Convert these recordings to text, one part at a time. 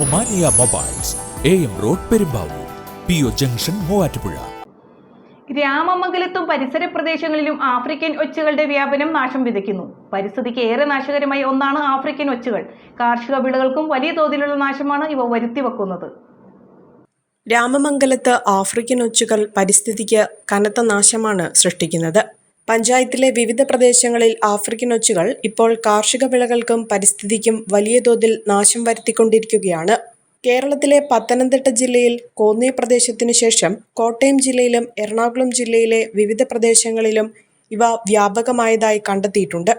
Omania mobiles A M road Perumbavoor P O junction Muvattupuzha. രാമമംഗലത്തും പരിസര പ്രദേശങ്ങളിലും African ഒച്ചുകളുടെ വ്യാപനം നാശം വിതയ്ക്കുന്നു. പരിസ്ഥിതിക്ക് ഏറെ നാശകരമായി ഒന്നാണ് ആഫ്രിക്കൻ ഒച്ചുകൾ. കാർഷിക വിളകൾക്കും വലിയ തോതിലുള്ള നാശമാണ് ഇവ വരുത്തിവെക്കുന്നത്. രാമമംഗലത്ത് ആഫ്രിക്കൻ ഒച്ചുകൾ പരിസ്ഥിതിക്ക് കനത്ത നാശമാണ് സൃഷ്ടിക്കുന്നത്. പഞ്ചായത്തിലെ വിവിധ പ്രദേശങ്ങളിൽ ആഫ്രിക്കൻ ഒച്ചുകൾ ഇപ്പോൾ കാർഷിക വിളകൾക്കും പരിസ്ഥിതിക്കും വലിയ തോതിൽ നാശം വരുത്തിക്കൊണ്ടിരിക്കുകയാണ്. കേരളത്തിലെ പത്തനംതിട്ട ജില്ലയിൽ കോന്നി പ്രദേശത്തിനു ശേഷം കോട്ടയം ജില്ലയിലും എറണാകുളം ജില്ലയിലെ വിവിധ പ്രദേശങ്ങളിലും ഇവ വ്യാപകമായതായി കണ്ടെത്തിയിട്ടുണ്ട്.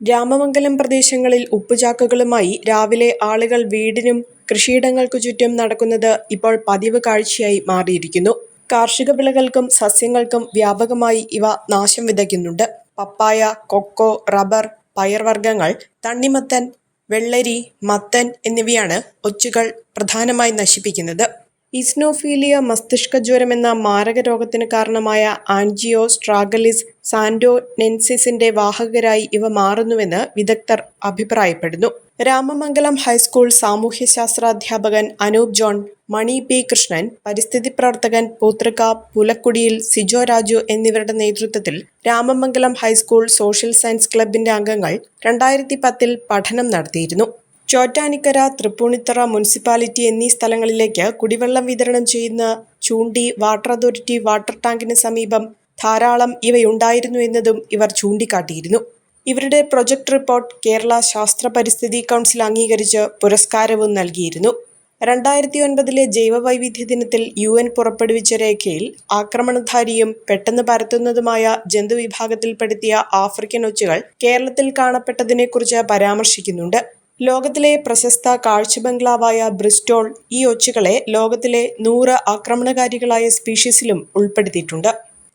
രാമമംഗലം പ്രദേശങ്ങളിൽ ഉപ്പുചാക്കുകളുമായി രാവിലെ ആളുകൾ വീടിനും കൃഷിയിടങ്ങൾക്കു ചുറ്റും നടക്കുന്നത് ഇപ്പോൾ പതിവ് കാഴ്ചയായി മാറിയിരിക്കുന്നു. കാർഷിക വിളകൾക്കും സസ്യങ്ങൾക്കും വ്യാപകമായി ഇവ നാശം വിതയ്ക്കുന്നുണ്ട്. പപ്പായ കൊക്കോ റബ്ബർ പയർവർഗങ്ങൾ തണ്ണിമത്തൻ വെള്ളരി മത്തൻ എന്നിവയാണ് ഒച്ചുകൾ പ്രധാനമായി നശിപ്പിക്കുന്നത്. ഇസ്നോഫീലിയ മസ്തിഷ്കജ്വരം എന്ന മാരക രോഗത്തിന് കാരണമായ ആൻജിയോ സ്ട്രാഗലിസ് സാൻഡോനെൻസിസിന്റെ വാഹകരായി ഇവ മാറുന്നുവെന്ന് വിദഗ്ധർ അഭിപ്രായപ്പെടുന്നു. രാമമംഗലം ഹൈസ്കൂൾ സാമൂഹ്യശാസ്ത്രാധ്യാപകൻ അനൂപ് ജോൺ മണി പി കൃഷ്ണൻ പരിസ്ഥിതി പ്രവർത്തകൻ പൂത്രക പുലക്കുടിയിൽ സിജോ രാജു എന്നിവരുടെ നേതൃത്വത്തിൽ രാമമംഗലം ഹൈസ്കൂൾ സോഷ്യൽ സയൻസ് ക്ലബിന്റെ അംഗങ്ങൾ രണ്ടായിരത്തി പത്തിൽ പഠനം നടത്തിയിരുന്നു. ചോറ്റാനിക്കര തൃപ്പൂണിത്തറ മുനിസിപ്പാലിറ്റി എന്നീ സ്ഥലങ്ങളിലേക്ക് കുടിവെള്ളം വിതരണം ചെയ്യുന്ന ചൂണ്ടി വാട്ടർ അതോറിറ്റി വാട്ടർ ടാങ്കിന് സമീപം ധാരാളം ഇവയുണ്ടായിരുന്നു എന്നതും ഇവർ ചൂണ്ടിക്കാട്ടിയിരുന്നു. ഇവരുടെ പ്രൊജക്ട് റിപ്പോർട്ട് കേരള ശാസ്ത്ര പരിസ്ഥിതി കൗൺസിൽ അംഗീകരിച്ച് പുരസ്കാരവും നൽകിയിരുന്നു. രണ്ടായിരത്തി ഒൻപതിലെ ജൈവവൈവിധ്യ ദിനത്തിൽ യു എൻ പുറപ്പെടുവിച്ച രേഖയിൽ ആക്രമണധാരിയും പെട്ടെന്ന് പരത്തുന്നതുമായ ജന്തുവിഭാഗത്തിൽപ്പെടുത്തിയ ആഫ്രിക്കൻ ഒച്ചുകൾ കേരളത്തിൽ കാണപ്പെട്ടതിനെക്കുറിച്ച് പരാമർശിക്കുന്നുണ്ട്. ലോകത്തിലെ പ്രശസ്ത കാഴ്ച ബംഗ്ലാവായ ബ്രിസ്റ്റോൾ ഈ ഒച്ചുകളെ ലോകത്തിലെ നൂറ് ആക്രമണകാരികളായ സ്പീഷീസിലും ഉൾപ്പെടുത്തിയിട്ടുണ്ട്.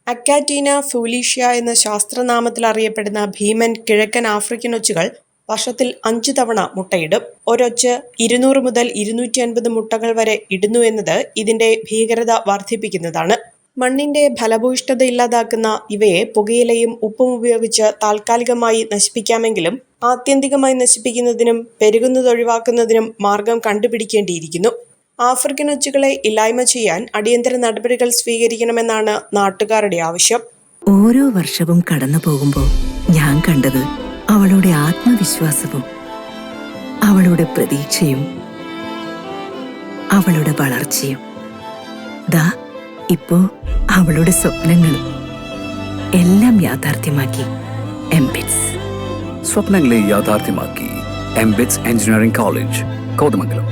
അക്കാറ്റീന ഫൂലീഷ്യ എന്ന ശാസ്ത്രനാമത്തിൽ അറിയപ്പെടുന്ന ഭീമൻ കിഴക്കൻ ആഫ്രിക്കൻ ഒച്ചുകൾ വർഷത്തിൽ അഞ്ചു തവണ മുട്ടയിടും. ഒരൊച്ച് ഇരുന്നൂറ് മുതൽ ഇരുന്നൂറ്റി അൻപത് മുട്ടകൾ വരെ ഇടുന്നു എന്നത് ഇതിന്റെ ഭീകരത വർദ്ധിപ്പിക്കുന്നതാണ്. മണ്ണിന്റെ ഫലഭൂയിഷ്ഠത ഇല്ലാതാക്കുന്ന ഇവയെ പുകയിലയും ഉപ്പും ഉപയോഗിച്ച് താൽക്കാലികമായി നശിപ്പിക്കാമെങ്കിലും ആത്യന്തികമായി നശിപ്പിക്കുന്നതിനും പെരുകുന്നത് ഒഴിവാക്കുന്നതിനും മാർഗം കണ്ടുപിടിക്കേണ്ടിയിരിക്കുന്നു. ആഫ്രിക്കൻ ഒച്ചുകളെ ഇല്ലായ്മ ചെയ്യാൻ അടിയന്തര നടപടികൾ സ്വീകരിക്കണമെന്നാണ് നാട്ടുകാരുടെ ആവശ്യം. ഓരോ വർഷവും കടന്നു പോകുമ്പോൾ ഞാൻ കണ്ടത് അവളുടെ ആത്മവിശ്വാസവും അവളുടെ പ്രതീക്ഷയും അവളുടെ വളർച്ചയും. ദാ ഇപ്പോ അവളുടെ സ്വപ്നങ്ങളും എല്ലാം യാഥാർത്ഥ്യമാക്കി എംബിറ്റ്സ് സ്വപ്നങ്ങളെ യാഥാർത്ഥ്യമാക്കി. MBITS engineering college Kothamangalam.